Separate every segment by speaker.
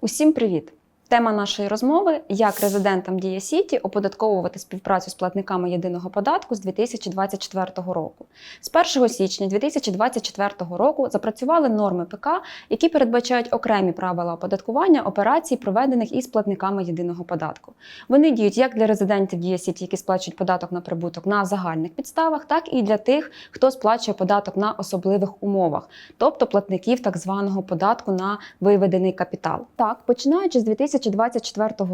Speaker 1: Усім привіт! Тема нашої розмови як резидентам Дія Сіті оподатковувати співпрацю з платниками єдиного податку з 2024 року. З 1 січня 2024 року запрацювали норми ПК, які передбачають окремі правила оподаткування операцій, проведених із платниками єдиного податку. Вони діють як для резидентів Дія Сіті, які сплачують податок на прибуток на загальних підставах, так і для тих, хто сплачує податок на особливих умовах, тобто платників так званого податку на виведений капітал. Так, починаючи з 2024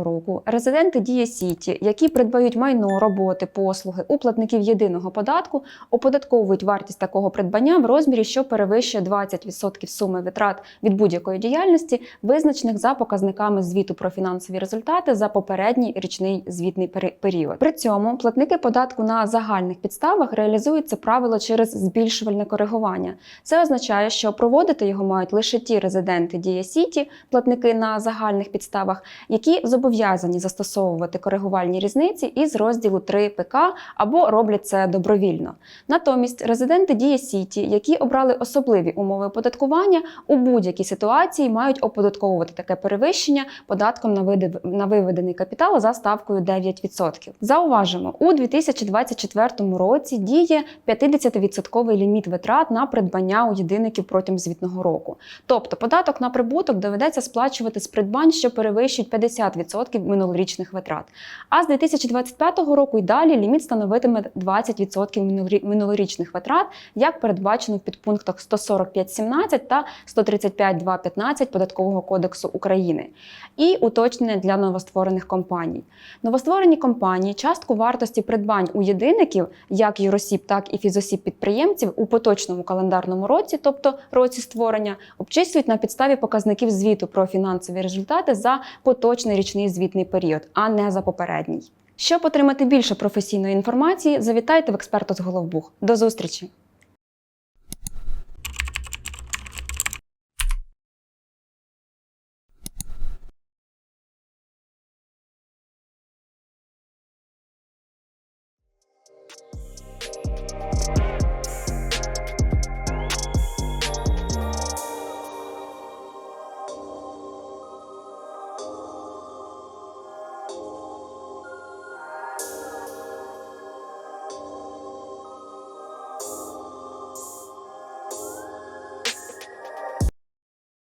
Speaker 1: року, резиденти Дія Сіті, які придбають майно, роботи, послуги у платників єдиного податку, оподатковують вартість такого придбання в розмірі, що перевищує 20% суми витрат від будь-якої діяльності, визначених за показниками звіту про фінансові результати за попередній річний звітний період. При цьому платники податку на загальних підставах реалізують це правило через збільшувальне коригування. Це означає, що проводити його мають лише ті резиденти Дія Сіті, платники на загальних підставах, які зобов'язані застосовувати коригувальні різниці із розділу 3 ПК або роблять це добровільно. Натомість резиденти Дія Сіті, які обрали особливі умови оподаткування, у будь-якій ситуації мають оподатковувати таке перевищення податком на, види- на виведений капітал за ставкою 9%. Зауважимо, у 2024 році діє 50% ліміт витрат на придбання у єдиників протягом звітного року. Тобто податок на прибуток доведеться сплачувати з придбань, що перевищують 50% минулорічних витрат. А з 2025 року і далі ліміт становитиме 20% минулорічних витрат, як передбачено в підпунктах 145.17 та 135.2.15 Податкового кодексу України. І уточнення для новостворених компаній. Новостворені компанії частку вартості придбань у єдиників, як юросіб, так і фізосіб підприємців у поточному календарному році, тобто році створення, обчислюють на підставі показників звіту про фінансові результати за поточний річний звітний період, а не за попередній. Щоб отримати більше професійної інформації, завітайте в експерта з Головбух. До зустрічі!